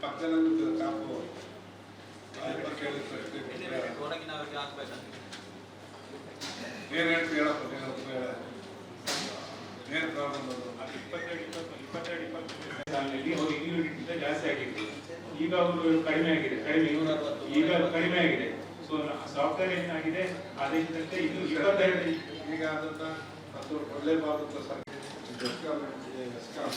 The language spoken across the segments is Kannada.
ಜನಕ್ಕೆ ಕಾಪು ಅಲ್ಪ ಕೇಳಿದ ಪ್ರಶ್ನೆ ಹೊರಗಿನವರಿಗೆ ಆಗ್ಬೇಕಂತ ಏನ್ ಪ್ರಾಬ್ಲಮ್ ಅದು ಇಪ್ಪತ್ತೆರಡು ಇಪ್ಪತ್ತು ಇಪ್ಪತ್ತೆರಡು ಇಪ್ಪತ್ತು ಅವರು ಇನ್ನೂರು ಜಾಸ್ತಿ ಆಗಿತ್ತು ಈಗ ಅವರು ಕಡಿಮೆ ಆಗಿದೆ ಕಡಿಮೆ. ಈಗ ಕಡಿಮೆ ಆಗಿದೆ ಸೊ ಸಾಫ್ಟ್ವೇರ್ ಏನಾಗಿದೆ ಆದೇಶದಂತೆ ಇದು ಇಪ್ಪತ್ತೈದು ಈಗ ಅದನ್ನ ಅದು ಕೊಡಲೇಬಾರದು ಸರ್ ಎಸ್ಕಾಂ ಇದೆ, ಎಸ್ಕಾಂ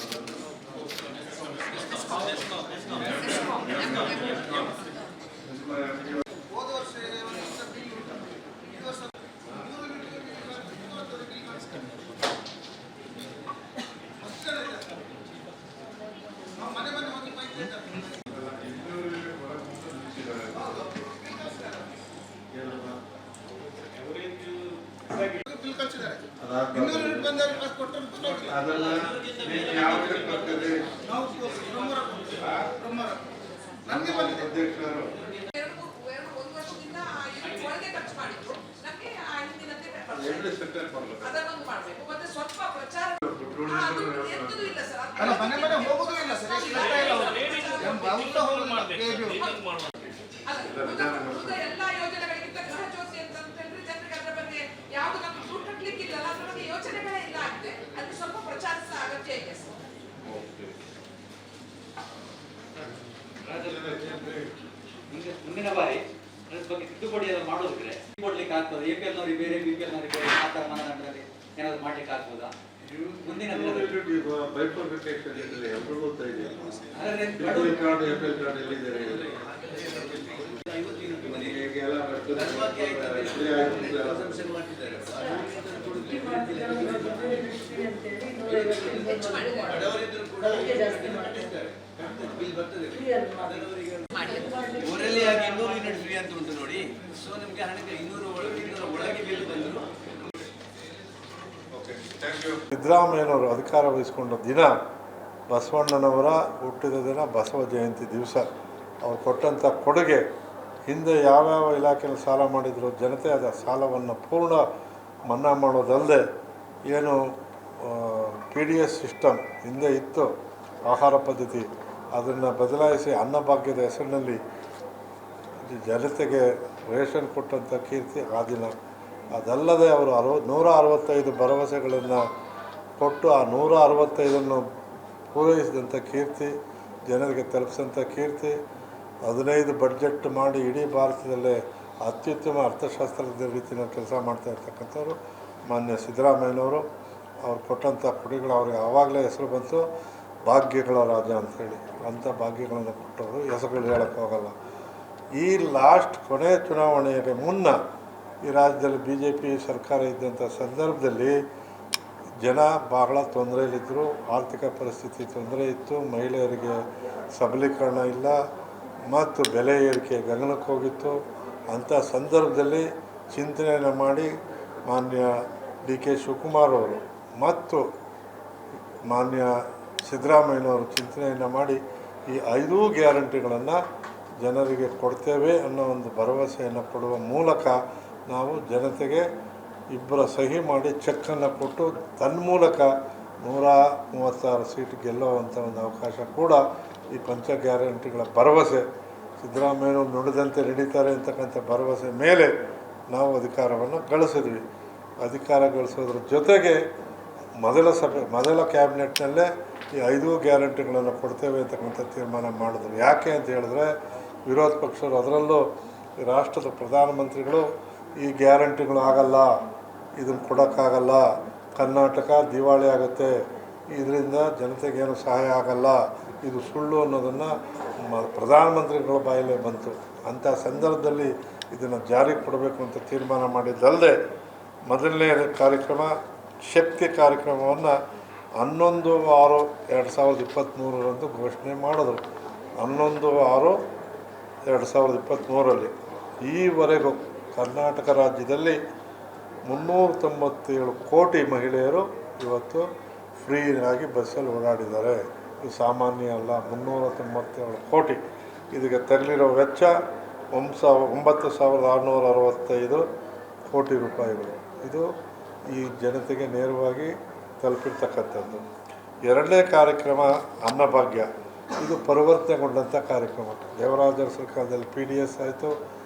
ಅದನ್ನು ಯಾವ ರೀತಿ ಬರ್ತದೆ ನಮಗೆ ಬಂದಿದೆ ಅಧ್ಯಕ್ಷರು ಎರಡು ಮಾಡಬೇಕು. ಅದನ್ನೊಂದು ಮಾಡಬೇಕು. ಮತ್ತೆ ಸ್ವಲ್ಪ ಪ್ರಚಾರ ಎಂತದೂ ಇಲ್ಲ ಸರ್. ಅಲ್ಲ ಮನೆ ಮನೆ ಹೋಗುದೂ ಇಲ್ಲ ಸರ್. ಎಷ್ಟು ಇಲ್ಲ ಹೋಗುದಿಲ್ಲ ಬೇಬಿ ಅಲ್ಲ, ಎಲ್ಲಾ ಯೋಜನೆಗಳಿಗಿಂತ ಗೃಹ ಜ್ಯೋತಿ ಅಂತ ಹೇಳಿದ್ರೆ ಜನರಿಗೆ ಅದರ ಬಗ್ಗೆ ಯಾವುದು ನಮ್ಗೆ ದುಡ್ಡು ಕಟ್ಟಲಿಕ್ಕಿಲ್ಲ ಅದ್ರ ಬಗ್ಗೆ ಯೋಚನೆಗಳೇ ಇಲ್ಲ ಆಗಿದೆ ಅದು ಸ್ವಲ್ಪ ಪ್ರಚಾರ ಸಹ ಅಗತ್ಯ ಇದೆ ಸರ್ ಈಗ ಮುಂದಿನ ಬಾರಿ ಅದ್ರ ಬಗ್ಗೆ ತಿದ್ದುಪಡಿ ಏನಾದ್ರು ಮಾಡೋದಿದ್ರೆ ಕೊಡ್ಲಿಕ್ಕೆ ಆಗ್ತದೆ? ಎ ಪಿ ಎಲ್ ನವರಿಗೆ ಬೇರೆ ಬಿ ಪಿ ಎಲ್ ನವರಿಗೆ ಬೇರೆ ಮಾತಾ ಮಾನದಂಡದಲ್ಲಿ ಏನಾದ್ರು ಮಾಡ್ಲಿಕ್ಕೆ ಆಗ್ಬೋದಾ? ಮುಂದಿನ ಬೈಫರ್ಫಿಕೇಶನ್ ಇದ್ರೆ ಎಲ್ರಿಗೂ ಎಲ್ ಕಾರ್ಡ್ ಎಲ್ಲಿದ್ದಾರೆ ಬಡವರಿದ್ರು ಕೂಡ ಬಿಲ್ ಬರ್ತದೆ. ಸೊ ನಿಮಗೆ ಹಣಕ್ಕೆ ಇನ್ನೂರು ಒಳಗೆ ಇನ್ನೂರ ಒಳಗೆ ಬಿಲ್ ಬಂದರು. ಓಕೆ ಥ್ಯಾಂಕ್ ಯು ಸಿದ್ದರಾಮಯ್ಯನವರು ಅಧಿಕಾರ ವಹಿಸಿಕೊಂಡ ದಿನ ಬಸವಣ್ಣನವರ ಹುಟ್ಟಿದ ದಿನ ಬಸವ ಜಯಂತಿ ದಿವಸ. ಅವ್ರು ಕೊಟ್ಟಂಥ ಕೊಡುಗೆ ಹಿಂದೆ ಯಾವ್ಯಾವ ಇಲಾಖೆಯಲ್ಲಿ ಸಾಲ ಮಾಡಿದ್ರು ಜನತೆ ಅದರ ಸಾಲವನ್ನು ಪೂರ್ಣ ಮನ್ನಾ ಮಾಡೋದಲ್ಲದೆ ಏನು ಪಿ ಡಿ ಎಸ್ ಸಿಸ್ಟಮ್ ಹಿಂದೆ ಇತ್ತು ಆಹಾರ ಪದ್ಧತಿ ಅದನ್ನು ಬದಲಾಯಿಸಿ ಅನ್ನಭಾಗ್ಯದ ಹೆಸರಿನಲ್ಲಿ ಜನತೆಗೆ ರೇಷನ್ ಕೊಟ್ಟಂಥ ಕೀರ್ತಿ ಆ ದಿನ. ಅದಲ್ಲದೆ ಅವರು ಅರವ, ನೂರ ಅರವತ್ತೈದು ಭರವಸೆಗಳನ್ನು ಕೊಟ್ಟು ಆ ನೂರ ಅರವತ್ತೈದನ್ನು ಪೂರೈಸಿದಂಥ ಕೀರ್ತಿ, ಜನರಿಗೆ ತಲುಪಿಸಿದಂಥ ಕೀರ್ತಿ, ಹದಿನೈದು ಬಡ್ಜೆಟ್ ಮಾಡಿ ಇಡೀ ಭಾರತದಲ್ಲೇ ಅತ್ಯುತ್ತಮ ಅರ್ಥಶಾಸ್ತ್ರದ ರೀತಿಯಲ್ಲಿ ಕೆಲಸ ಮಾಡ್ತಾ ಇರ್ತಕ್ಕಂಥವ್ರು, ಮಾನ್ಯ ಸಿದ್ದರಾಮಯ್ಯನವರು, ಅವ್ರು ಕೊಟ್ಟಂಥ ಕೊಡುಗೆಗಳು ಅವ್ರಿಗೆ ಆವಾಗಲೇ ಹೆಸರು ಬಂತು, ಭಾಗ್ಯಗಳ ರಾಜ ಅಂಥೇಳಿ ಅಂಥ ಭಾಗ್ಯಗಳನ್ನು ಕೊಟ್ಟವರು. ಹೆಸರುಗಳು ಹೇಳೋಕ್ಕಾಗಲ್ಲ. ಈ ಲಾಸ್ಟ್ ಕೊನೆ ಚುನಾವಣೆಗೆ ಮುನ್ನ ಈ ರಾಜ್ಯದಲ್ಲಿ ಬಿ ಜೆ ಪಿ ಸರ್ಕಾರ ಇದ್ದಂಥ ಸಂದರ್ಭದಲ್ಲಿ ಜನ ಬಹಳ ತೊಂದರೆಯಲ್ಲಿದ್ದರು. ಆರ್ಥಿಕ ಪರಿಸ್ಥಿತಿ ತೊಂದರೆ ಇತ್ತು. ಮಹಿಳೆಯರಿಗೆ ಸಬಲೀಕರಣ ಇಲ್ಲ. ಮತ್ತು ಬೆಲೆ ಏರಿಕೆ ಗಗನಕ್ಕೆ ಹೋಗಿತ್ತು. ಅಂಥ ಸಂದರ್ಭದಲ್ಲಿ ಚಿಂತನೆಯನ್ನು ಮಾಡಿ ಮಾನ್ಯ ಡಿ ಕೆ ಶಿವಕುಮಾರ್ ಅವರು ಮತ್ತು ಮಾನ್ಯ ಸಿದ್ದರಾಮಯ್ಯನವರು ಚಿಂತನೆಯನ್ನು ಮಾಡಿ ಈ ಐದೂ ಗ್ಯಾರಂಟಿಗಳನ್ನು ಜನರಿಗೆ ಕೊಡ್ತೇವೆ ಅನ್ನೋ ಒಂದು ಭರವಸೆಯನ್ನು ಕೊಡುವ ಮೂಲಕ ನಾವು ಜನತೆಗೆ ಇಬ್ಬರ ಸಹಿ ಮಾಡಿ ಚೆಕ್ಕನ್ನು ಕೊಟ್ಟು ತನ್ಮೂಲಕ ನೂರ ಮೂವತ್ತಾರು ಸೀಟ್ ಗೆಲ್ಲುವಂಥ ಒಂದು ಅವಕಾಶ ಕೂಡ ಈ ಪಂಚ ಗ್ಯಾರಂಟಿಗಳ ಭರವಸೆ, ಸಿದ್ದರಾಮಯ್ಯನವರು ನುಡಿದಂತೆ ನಡೀತಾರೆ ಅಂತಕ್ಕಂಥ ಭರವಸೆ ಮೇಲೆ ನಾವು ಅಧಿಕಾರವನ್ನು ಗಳಿಸಿದ್ವಿ. ಅಧಿಕಾರ ಗಳಿಸೋದ್ರ ಜೊತೆಗೆ ಮೊದಲ ಸಭೆ, ಮೊದಲ ಕ್ಯಾಬಿನೆಟ್ನಲ್ಲೇ ಈ ಐದು ಗ್ಯಾರಂಟಿಗಳನ್ನು ಕೊಡ್ತೇವೆ ಅಂತಕ್ಕಂಥ ತೀರ್ಮಾನ ಮಾಡಿದ್ರು. ಯಾಕೆ ಅಂತ ಹೇಳಿದ್ರೆ ವಿರೋಧ ಪಕ್ಷರು ಅದರಲ್ಲೂ ರಾಷ್ಟ್ರದ ಪ್ರಧಾನಮಂತ್ರಿಗಳು ಈ ಗ್ಯಾರಂಟಿಗಳು ಆಗಲ್ಲ, ಇದನ್ನು ಕೊಡೋಕ್ಕಾಗಲ್ಲ, ಕರ್ನಾಟಕ ದಿವಾಳಿ ಆಗುತ್ತೆ, ಇದರಿಂದ ಜನತೆಗೇನು ಸಹಾಯ ಆಗಲ್ಲ, ಇದು ಸುಳ್ಳು ಅನ್ನೋದನ್ನು ಪ್ರಧಾನಮಂತ್ರಿಗಳ ಬಾಯಲ್ಲೇ ಬಂತು. ಅಂಥ ಸಂದರ್ಭದಲ್ಲಿ ಇದನ್ನು ಜಾರಿಗೆ ಕೊಡಬೇಕು ಅಂತ ತೀರ್ಮಾನ ಮಾಡಿದ್ದಲ್ಲದೆ ಮೊದಲನೇ ಕಾರ್ಯಕ್ರಮ, ಶಕ್ತಿ ಕಾರ್ಯಕ್ರಮವನ್ನು ಹನ್ನೊಂದು ಆರು ಎರಡು ಸಾವಿರದ ಇಪ್ಪತ್ತ್ಮೂರರಂದು ಘೋಷಣೆ ಮಾಡಿದ್ರು. ಹನ್ನೊಂದು ಆರು ಎರಡು ಸಾವಿರದ ಇಪ್ಪತ್ತ್ಮೂರರಲ್ಲಿ ಈವರೆಗೂ ಕರ್ನಾಟಕ ರಾಜ್ಯದಲ್ಲಿ ಮುನ್ನೂರ ತೊಂಬತ್ತೇಳು ಕೋಟಿ ಮಹಿಳೆಯರು ಇವತ್ತು ಫ್ರೀಯಾಗಿ ಬಸ್ಸಲ್ಲಿ ಓಡಾಡಿದ್ದಾರೆ. ಇದು ಸಾಮಾನ್ಯ ಅಲ್ಲ ಮುನ್ನೂರ ತೊಂಬತ್ತೇಳು ಕೋಟಿ. ಇದಕ್ಕೆ ತೆರಳಿರೋ ವೆಚ್ಚ ಒಂಬ ಸಾವಿರ ಒಂಬತ್ತು ಸಾವಿರದ ಆರುನೂರ ಅರವತ್ತೈದು ಕೋಟಿ ರೂಪಾಯಿಗಳು. ಇದು ಈ ಜನತೆಗೆ ನೇರವಾಗಿ ತಲುಪಿರ್ತಕ್ಕಂಥದ್ದು. ಎರಡನೇ ಕಾರ್ಯಕ್ರಮ ಅನ್ನಭಾಗ್ಯ ಇದು ಪರಿವರ್ತನೆಗೊಂಡಂಥ ಕಾರ್ಯಕ್ರಮ. ದೇವರಾಜರ ಸರ್ಕಾರದಲ್ಲಿ ಪಿ ಡಿ ಎಸ್ ಆಯಿತು.